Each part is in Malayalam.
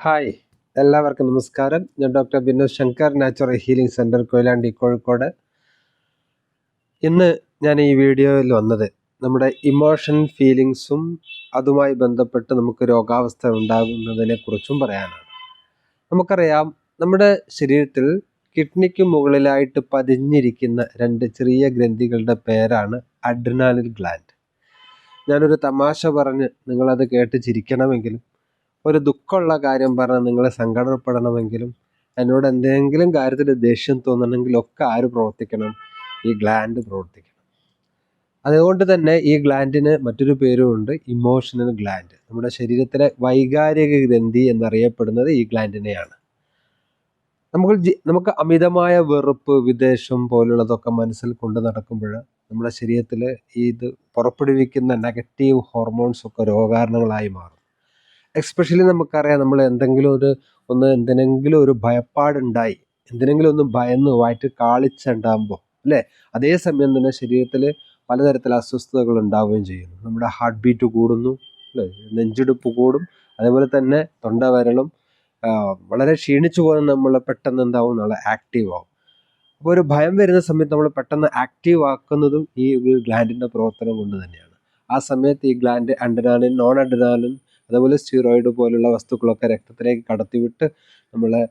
ഹായ് എല്ലാവർക്കും നമസ്കാരം. ഞാൻ doctor Binod Shankar natural healing centre Koyilandy Kozhikode. ഇന്ന് ഞാൻ ഈ വീഡിയോയിൽ വന്നത് നമ്മുടെ ഇമോഷൻ ഫീലിങ്സും അതുമായി ബന്ധപ്പെട്ട് നമുക്ക് രോഗാവസ്ഥ ഉണ്ടാകുന്നതിനെ കുറിച്ചും പറയാനാണ്. നമുക്കറിയാം നമ്മുടെ ശരീരത്തിൽ കിഡ്നിക്ക് മുകളിലായിട്ട് പതിഞ്ഞിരിക്കുന്ന രണ്ട് ചെറിയ ഗ്രന്ഥികളുടെ പേരാണ് അഡ്രിനാലിൻ ഗ്ലാൻഡ്. ഞാനൊരു തമാശ പറഞ്ഞ് നിങ്ങളത് കേട്ട് ചിരിക്കണമെങ്കിലും ഒരു ദുഃഖമുള്ള കാര്യം പറഞ്ഞ് നിങ്ങൾ സങ്കടപ്പെടണമെങ്കിലും എന്നോട് എന്തെങ്കിലും കാര്യത്തിൽ ദേഷ്യം തോന്നണമെങ്കിലും ഒക്കെ ആര് പ്രവർത്തിക്കണം? ഈ ഗ്ലാൻഡ് പ്രവർത്തിക്കണം. അതുകൊണ്ട് തന്നെ ഈ ഗ്ലാൻഡിന് മറ്റൊരു പേരുമുണ്ട് ഇമോഷണൽ ഗ്ലാൻഡ്. നമ്മുടെ ശരീരത്തിലെ വൈകാരിക ഗ്രന്ഥി എന്നറിയപ്പെടുന്നത് ഈ ഗ്ലാൻഡിനെയാണ്. നമുക്ക് നമുക്ക് അമിതമായ വെറുപ്പ് വിദേശം പോലുള്ളതൊക്കെ മനസ്സിൽ കൊണ്ടു നടക്കുമ്പോൾ നമ്മുടെ ശരീരത്തിൽ ഇത് പുറപ്പെടുവിക്കുന്ന നെഗറ്റീവ് ഹോർമോൺസ് ഒക്കെ രോഗകാരണങ്ങളായി മാറും. എക്സ്പെഷ്യലി നമുക്കറിയാം നമ്മൾ എന്തെങ്കിലും ഒരു ഒന്ന് എന്തിനെങ്കിലും ഒരു ഭയപ്പാടുണ്ടായി. എന്തിനെങ്കിലും ഒന്ന് ഭയന്ന് വയറ്റ് കാളിച്ചുണ്ടാകുമ്പോൾ അല്ലേ? അതേസമയം തന്നെ ശരീരത്തിൽ പലതരത്തിലുള്ള അസ്വസ്ഥതകൾ ഉണ്ടാവുകയും ചെയ്യുന്നു. നമ്മുടെ ഹാർട്ട് ബീറ്റ് കൂടുന്നു അല്ലേ? നെഞ്ചിടിപ്പ് കൂടും അതേപോലെ തന്നെ തൊണ്ട വരലും വളരെ ക്ഷീണിച്ചു പോകുന്ന നമ്മൾ പെട്ടെന്ന് എന്താവും? നമ്മൾ ആക്റ്റീവ് ആവും. അപ്പോൾ ഒരു ഭയം വരുന്ന സമയത്ത് നമ്മൾ പെട്ടെന്ന് ആക്റ്റീവ് ആക്കുന്നതും ഈ ഒരു ഗ്ലാൻഡിന്റെ പ്രവർത്തനം കൊണ്ട് തന്നെയാണ്. ആ സമയത്ത് ഈ ഗ്ലാൻഡ് അഡ്രിനാലിൻ നോൺ അഡ്രിനാലിൻ അതുപോലെ സ്റ്റീറോയിഡ് പോലുള്ള വസ്തുക്കളൊക്കെ രക്തത്തിലേക്ക് കടത്തിവിട്ട് നമ്മളെ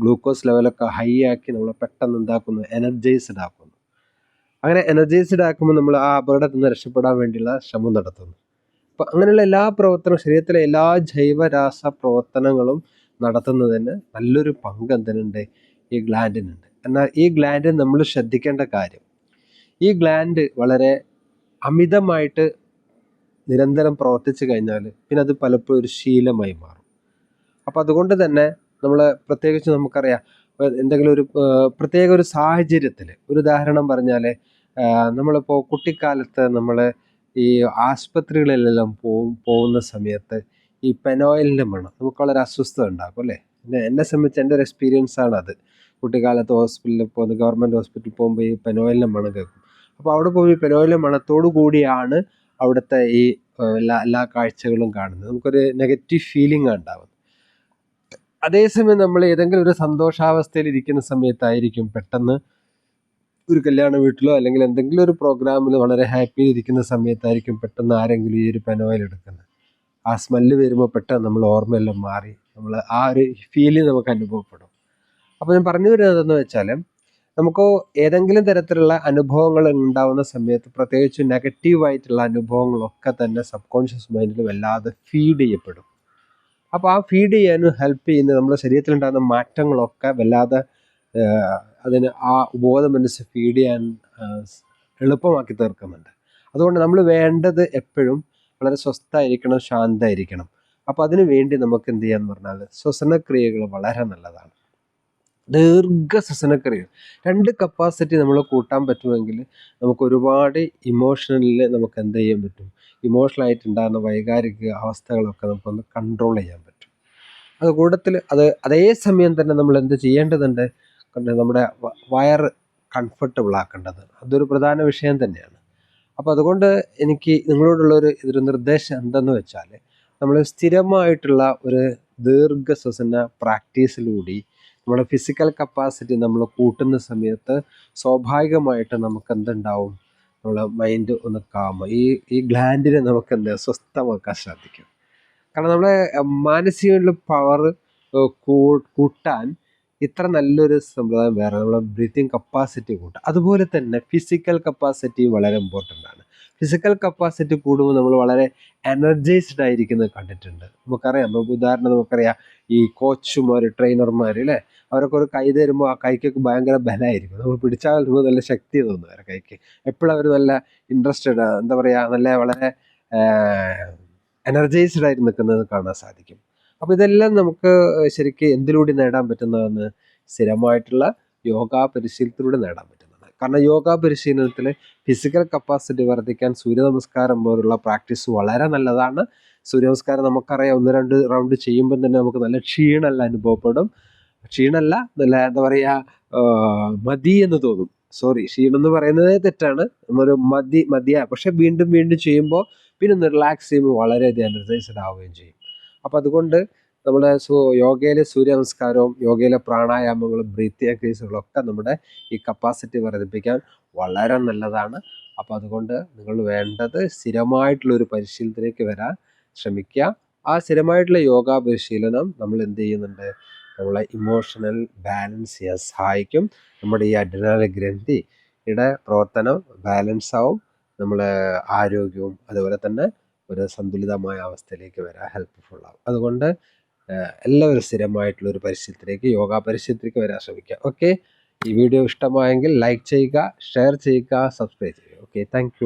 ഗ്ലൂക്കോസ് ലെവലൊക്കെ ഹൈ ആക്കി നമ്മളെ പെട്ടെന്ന് എന്താക്കുന്നു? എനർജൈസ്ഡ് ആക്കുന്നു. അങ്ങനെ എനർജൈസ്ഡ് ആക്കുമ്പോൾ നമ്മൾ ആ അപകടത്തിൽ നിന്ന് രക്ഷപ്പെടാൻ വേണ്ടിയുള്ള ശ്രമം നടത്തുന്നു. അപ്പോൾ അങ്ങനെയുള്ള എല്ലാ പ്രവർത്തനവും ശരീരത്തിലെ എല്ലാ ജൈവരാസ പ്രവർത്തനങ്ങളും നടത്തുന്നതിന് നല്ലൊരു പങ്ക് എന്തിനുണ്ട്? ഈ ഗ്ലാൻഡിനുണ്ട്. എന്നാൽ ഈ ഗ്ലാൻഡ് നമ്മൾ ശ്രദ്ധിക്കേണ്ട കാര്യം ഈ ഗ്ലാൻഡ് വളരെ അമിതമായിട്ട് നിരന്തരം പ്രവർത്തിച്ചു കഴിഞ്ഞാൽ പിന്നെ അത് പലപ്പോഴും ഒരു ശീലമായി മാറും. അപ്പോൾ അതുകൊണ്ട് തന്നെ നമ്മൾ പ്രത്യേകിച്ച് നമുക്കറിയാം എന്തെങ്കിലും ഒരു പ്രത്യേക ഒരു സാഹചര്യത്തിൽ ഒരു ഉദാഹരണം പറഞ്ഞാൽ നമ്മളിപ്പോൾ കുട്ടിക്കാലത്ത് നമ്മൾ ഈ ആസ്പത്രികളിലെല്ലാം പോകും പോകുന്ന സമയത്ത് ഈ പെനോയിലിന്റെ മണം നമുക്ക് വളരെ അസ്വസ്ഥത ഉണ്ടാക്കും അല്ലേ? പിന്നെ എന്നെ സംബന്ധിച്ച് എന്റെ ഒരു എക്സ്പീരിയൻസ് ആണ് അത് കുട്ടിക്കാലത്ത് ഹോസ്പിറ്റലിൽ പോകുന്ന ഗവൺമെന്റ് ഹോസ്പിറ്റലിൽ പോകുമ്പോൾ ഈ പെനോയിലിന്റെ മണം കേൾക്കും. അപ്പോൾ അവിടെ പോകുമ്പോൾ ഈ പെനോയിലിന്റെ മണത്തോടു കൂടിയാണ് അവിടുത്തെ ഈ എല്ലാ എല്ലാ കാഴ്ചകളും കാണുന്നത്. നമുക്കൊരു നെഗറ്റീവ് ഫീലിംഗ് ഉണ്ടാവുന്നത്. അതേസമയം നമ്മൾ ഏതെങ്കിലും ഒരു സന്തോഷാവസ്ഥയിൽ ഇരിക്കുന്ന സമയത്തായിരിക്കും പെട്ടെന്ന് ഒരു കല്യാണ വീട്ടിലോ അല്ലെങ്കിൽ എന്തെങ്കിലും ഒരു പ്രോഗ്രാമിൽ വളരെ ഹാപ്പിയിൽ ഇരിക്കുന്ന സമയത്തായിരിക്കും പെട്ടെന്ന് ആരെങ്കിലും ഈ ഒരു പെനോയിൽ എടുക്കുന്നത്. ആ സ്മെല്ല് വരുമ്പോൾ പെട്ടെന്ന് നമ്മൾ ഓർമ്മയെല്ലാം മാറി. നമ്മൾ ആ ഒരു ഫീലിംഗ് നമുക്ക് അനുഭവപ്പെടും. അപ്പോൾ ഞാൻ പറഞ്ഞു വരുന്നതെന്ന് വെച്ചാൽ നമുക്ക് ഏതെങ്കിലും തരത്തിലുള്ള അനുഭവങ്ങൾ ഉണ്ടാവുന്ന സമയത്ത് പ്രത്യേകിച്ച് നെഗറ്റീവായിട്ടുള്ള അനുഭവങ്ങളൊക്കെ തന്നെ സബ് കോൺഷ്യസ് മൈൻഡിൽ വല്ലാതെ ഫീഡ് ചെയ്യപ്പെടും. അപ്പോൾ ആ ഫീഡ് ചെയ്യാനും ഹെൽപ്പ് ചെയ്യുന്ന നമ്മുടെ ശരീരത്തിലുണ്ടാകുന്ന മാറ്റങ്ങളൊക്കെ വല്ലാതെ അതിന് ആ ഉപബോധ മനസ്സ് ഫീഡ് ചെയ്യാൻ എളുപ്പമാക്കി തീർക്കുന്നുണ്ട്. അതുകൊണ്ട് നമ്മൾ വേണ്ടത് എപ്പോഴും വളരെ സ്വസ്ഥമായിരിക്കണം ശാന്തമായിരിക്കണം. അപ്പോൾ അതിനു വേണ്ടി നമുക്ക് എന്ത് ചെയ്യാന്ന് പറഞ്ഞാൽ ശ്വസനക്രിയകൾ വളരെ നല്ലതാണ്. ദീർഘ സസനക്കറികൾ രണ്ട് കപ്പാസിറ്റി നമ്മൾ കൂട്ടാൻ പറ്റുമെങ്കിൽ നമുക്ക് ഒരുപാട് ഇമോഷണലിൽ നമുക്ക് എന്ത് ചെയ്യാൻ പറ്റും? ഇമോഷണലായിട്ട് ഉണ്ടാകുന്ന വൈകാരിക അവസ്ഥകളൊക്കെ നമുക്കൊന്ന് കൺട്രോൾ ചെയ്യാൻ പറ്റും. അത് കൂട്ടത്തിൽ അത് അതേ സമയം തന്നെ നമ്മൾ എന്ത് ചെയ്യേണ്ടതുണ്ട്? നമ്മുടെ വയർ കംഫർട്ടബിൾ ആക്കേണ്ടത്. അതൊരു പ്രധാന വിഷയം തന്നെയാണ്. അപ്പോൾ അതുകൊണ്ട് എനിക്ക് നിങ്ങളോടുള്ള ഒരു ഇതൊരു നിർദ്ദേശം എന്തെന്ന് വെച്ചാൽ നമ്മൾ സ്ഥിരമായിട്ടുള്ള ഒരു ദീർഘ ശ്വസന പ്രാക്ടീസിലൂടെ നമ്മുടെ ഫിസിക്കൽ കപ്പാസിറ്റി നമ്മൾ കൂട്ടുന്ന സമയത്ത് സ്വാഭാവികമായിട്ട് നമുക്ക് എന്തുണ്ടാവും നമ്മുടെ മൈൻഡ് ഒന്ന് കാമ ഈ ഈ ഗ്ലാൻഡിനെ നമുക്ക് എന്ത് സ്വസ്ഥമാക്കാൻ സാധിക്കും. കാരണം നമ്മുടെ മാനസികമായിട്ടുള്ള പവർ കൂട്ടാൻ ഇത്ര നല്ലൊരു സമ്പ്രദായം വേറെ. നമ്മുടെ ബ്രീത്തിങ് കപ്പാസിറ്റി കൂട്ടുക അതുപോലെ തന്നെ ഫിസിക്കൽ കപ്പാസിറ്റി വളരെ ഇമ്പോർട്ടന്റ് ആണ്. ഫിസിക്കൽ കപ്പാസിറ്റി കൂടുമ്പോൾ നമ്മൾ വളരെ എനർജൈസ്ഡ് ആയിരിക്കുന്നത് കണ്ടിട്ടുണ്ട്. നമുക്കറിയാം നമുക്ക് ഉദാഹരണം നമുക്കറിയാം ഈ കോച്ചുമാർ ട്രെയിനർമാർ അല്ലേ അവരൊക്കെ ഒരു കൈ തരുമ്പോൾ ആ കൈക്കൊക്കെ ഭയങ്കര ബലമായിരിക്കും. നമ്മൾ പിടിച്ചാൽ വരുമ്പോൾ നല്ല ശക്തി തോന്നും അവരുടെ കൈക്ക്. എപ്പോഴും അവർ നല്ല ഇൻട്രസ്റ്റഡ് എന്താ പറയുക നല്ല വളരെ എനർജൈസ്ഡ് ആയി നിൽക്കുന്നത് കാണാൻ സാധിക്കും. അപ്പോൾ ഇതെല്ലാം നമുക്ക് ശരിക്കും എന്തിലൂടെ നേടാൻ പറ്റുന്നതെന്ന് സ്ഥിരമായിട്ടുള്ള യോഗ പരിശീലനത്തിലൂടെ നേടാൻ പറ്റുന്നത് കാരണം യോഗ പരിശീലനത്തിൽ ഫിസിക്കൽ കപ്പാസിറ്റി വർദ്ധിക്കാൻ സൂര്യ നമസ്കാരം പോലുള്ള പ്രാക്ടീസ് വളരെ നല്ലതാണ്. സൂര്യ നമസ്കാരം നമുക്കറിയാം ഒന്ന് രണ്ട് റൗണ്ട് ചെയ്യുമ്പോൾ തന്നെ നമുക്ക് നല്ല ക്ഷീണല്ല അനുഭവപ്പെടും. ക്ഷീണല്ല നല്ല എന്താ പറയുക മതി എന്ന് തോന്നും. സോറി ക്ഷീണം എന്ന് പറയുന്നത് തെറ്റാണ്. നമ്മളൊരു മതി മതിയാ. പക്ഷെ വീണ്ടും വീണ്ടും ചെയ്യുമ്പോൾ പിന്നെ ഒന്ന് റിലാക്സ് ചെയ്യുമ്പോൾ വളരെയധികം എനർജൈസ്ഡ് ആവുകയും ചെയ്യും. അപ്പോൾ അതുകൊണ്ട് നമ്മുടെ യോഗയിലെ സൂര്യ നമസ്കാരവും യോഗയിലെ പ്രാണായാമങ്ങളും ബ്രീത്തി എക്സസൈസുകളും ഒക്കെ നമ്മുടെ ഈ കപ്പാസിറ്റി വർദ്ധിപ്പിക്കാൻ വളരെ നല്ലതാണ്. അപ്പോൾ അതുകൊണ്ട് നിങ്ങൾ വേണ്ടത് സ്ഥിരമായിട്ടുള്ള ഒരു പരിശീലനത്തിലേക്ക് വരാൻ ശ്രമിക്കുക. ആ സ്ഥിരമായിട്ടുള്ള യോഗ പരിശീലനം നമ്മൾ എന്ത് ചെയ്യുന്നുണ്ട്? നമ്മളെ ഇമോഷണൽ ബാലൻസ് ചെയ്യാൻ സഹായിക്കും. നമ്മുടെ ഈ അഡ്രിനൽ ഗ്രന്ഥിയുടെ പ്രവർത്തനം ബാലൻസ് ആവും. നമ്മൾ ആരോഗ്യവും അതുപോലെ തന്നെ ഒരു സന്തുലിതമായ അവസ്ഥയിലേക്ക് വരാൻ ഹെൽപ്ഫുൾ ആവും. അതുകൊണ്ട് എല്ലാവരും സ്ഥിരമായിട്ടുള്ള ഒരു പരിശീലനത്തിലേക്ക് യോഗ പരിശീലനത്തിലേക്ക് വരാൻ ശ്രമിക്കുക. ഓക്കെ ഈ വീഡിയോ ഇഷ്ടമായെങ്കിൽ ലൈക്ക് ചെയ്യുക ഷെയർ ചെയ്യുക സബ്സ്ക്രൈബ് ചെയ്യുക. Okay thank